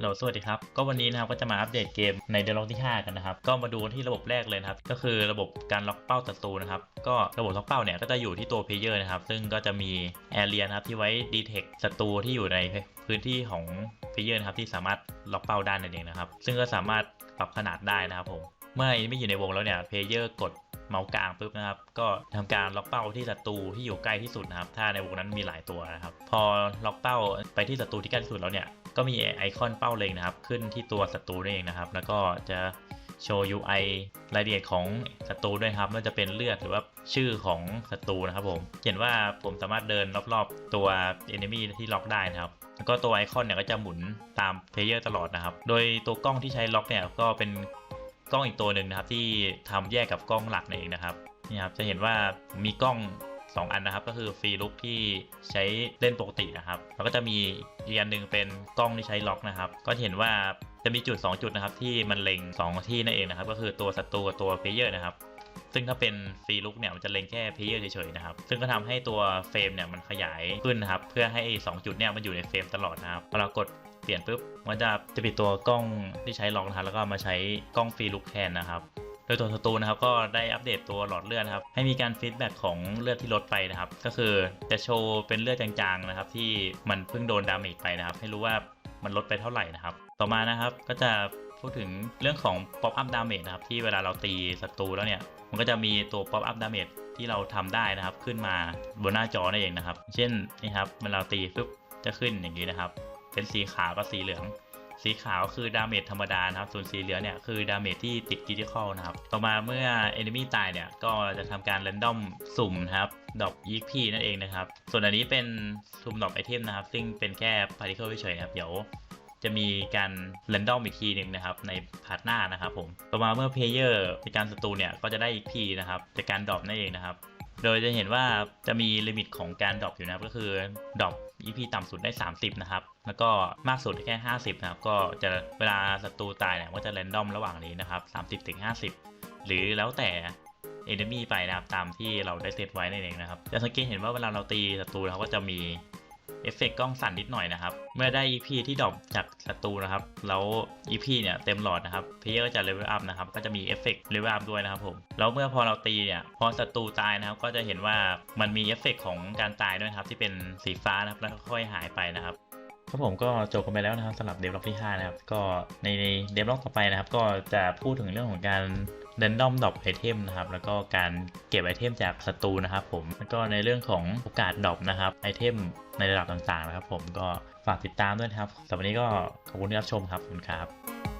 เราสวัสดีครับ ก็วันนี้นะครับก็จะมาอัปเดตเกมในเดล็อกที่ 5 กันนะครับ ก็มาดูที่ระบบแรกเลยนะครับ ก็คือระบบการล็อกเป้าศัตรูนะครับ ก็ระบบล็อกเป้าเนี่ยก็จะอยู่ที่ตัวเพลเยอร์นะครับ ซึ่งก็จะมีแอเรียนะครับที่ไว้ดีเทคศัตรูที่อยู่ในพื้นที่ของเพลเยอร์นะครับที่สามารถล็อกเป้าได้นั่นเองนะครับ ซึ่งก็สามารถปรับขนาดได้นะครับผม เมื่อไม่อยู่ในวงแล้วเนี่ยเพลเยอร์กด เมาส์กลางปุ๊บนะครับ ก็ทำการล็อกเป้าที่ศัตรูที่อยู่ใกล้ที่สุดนะครับ ถ้าในวงนั้นมีหลายตัวนะครับ พอล็อกเป้าไปที่ศัตรูที่ใกล้ที่สุดแล้วเนี่ยก็มีไอคอนเป้าเล็งนะครับ ขึ้นที่ตัวศัตรูนั่นเองนะครับ แล้วก็จะโชว์ UI รายละเอียดของศัตรูด้วยครับไม่ว่าจะเป็นเลือดหรือว่าชื่อของศัตรูนะครับผม เห็นว่าผมสามารถเดินรอบๆตัว enemy ที่ล็อกได้นะครับ แล้วก็ตัวไอคอนเนี่ยก็จะหมุนตามเพลเยอร์ตลอดนะครับ โดยตัวกล้องที่ใช้ล็อกเนี่ยก็เป็น กล้องอีกตัวหนึ่งนะครับ ที่ทำแยกกับกล้องหลักนั่นเองนะครับนี่ครับจะเห็นว่ามีกล้อง 2 อันนะครับ ก็คือฟรีลุกที่ใช้เล่นปกตินะครับแล้วก็จะมีอีกอันหนึ่งเป็นกล้องที่ใช้ล็อกนะครับ ก็เห็นว่าจะมีจุด 2 จุดนะครับ ที่มันเล็ง 2 ที่นั่นเองนะครับ ก็คือตัวศัตรูกับตัวเพลเยอร์นะครับซึ่งถ้าเป็นฟรีลุกเนี่ยมันจะเล็งแค่เพลเยอร์เฉยๆนะครับ ซึ่งก็ทำให้ตัวเฟรมเนี่ยมันขยายขึ้นนะครับ เพื่อให้ 2 จุดเนี่ยมันอยู่ในเฟรมตลอดนะครับพอเรากด ปลี่ยนปุ๊บมันจะจะปิดตัวกล้องที่ใช้ลอกนะครับแล้วก็มาใช้กล้องฟรีลุกแทนนะครับ โดยตัวศัตรูนะครับก็ได้อัปเดตตัวหลอดเลือดนะครับให้มีการฟีดแบ็กของเลือดที่ลดไปนะครับ ก็คือจะโชว์เป็นเลือดจางๆนะครับ ที่มันเพิ่งโดนดาเมจไปนะครับ ให้รู้ว่ามันลดไปเท่าไหร่นะครับ ต่อมานะครับก็จะพูดถึงเรื่องของ pop up damage นะครับ ที่เวลาเราตีศัตรูแล้วเนี่ย มันก็จะมีตัว pop up damage ที่เราทำได้นะครับ ขึ้นมาบนหน้าจอนั่นเองนะครับ เช่นนี่ครับเวลาเราตีปุ๊บจะขึ้นอย่างนี้นะครับ เป็นสีขาวกับสีเหลือง สีขาวคือดาเมจธรรมดานะครับ ส่วนสีเหลืองเนี่ยคือดาเมจที่ติดคริติคอลนะครับ ต่อมาเมื่อ enemy ตายเนี่ยก็จะทำการ random สุ่มนะครับดอก EXP นั่นเองนะครับ ส่วนอันนี้เป็นสุ่มดอกไอเทมนะครับ ซึ่งเป็นแค่ particle เฉยๆนะครับ เดี๋ยวจะมีการ random อีกทีหนึ่งนะครับ ในพาร์ทหน้านะครับผม ต่อมาเมื่อ player ในการศัตรูเนี่ยก็จะได้ EXP นะครับจากการดรอปนั่นเองนะครับ โดยจะเห็นว่าจะมีลิมิตของการดรอปอยู่นะครับก็คือดรอป EP ต่ำสุดได้ 30 นะครับ แล้วก็มากสุดแค่ 50 นะครับ ก็จะเวลาศัตรูตายเนี่ยก็จะแรนดอมระหว่างนี้นะครับ 30ถึง50 หรือแล้วแต่ enemy ไปนะครับตามที่เราได้เซตไว้นั่นเองนะครับจะสังเกตเห็นว่าเวลาเราตีศัตรูเขาก็จะมี เอฟเฟกต์กล้องสั่นนิดหน่อยนะครับ เมื่อได้ EP ที่ดรอปจากศัตรูนะครับ แล้ว EP เนี่ยเต็มหลอดนะครับเพลเยอร์ก็จะเลเวลอัพนะครับ ก็จะมีเอฟเฟกต์เลเวลอัพด้วยนะครับผม แล้วเมื่อพอเราตีเนี่ย พอศัตรูตายนะครับ ก็จะเห็นว่ามันมีเอฟเฟกต์ของการตายด้วยครับ ที่เป็นสีฟ้านะครับ แล้วค่อยหายไปนะครับครับผมก็จบกันไปแล้วนะครับสำหรับเดฟล็อกที่ 5 นะครับ ก็ในเดฟล็อกต่อไปนะครับ ก็จะพูดถึงเรื่องของการ เดนดอมดรอปไอเทมนะครับ แล้วก็การเก็บไอเทมจากศัตรูนะครับผม แล้วก็ในเรื่องของโอกาสดรอปนะครับ ไอเทมในระดับต่างๆนะครับ ผม ก็ฝากติดตามด้วยครับสำหรับวันนี้ก็ขอบคุณที่รับชมครับ ขอบคุณครับ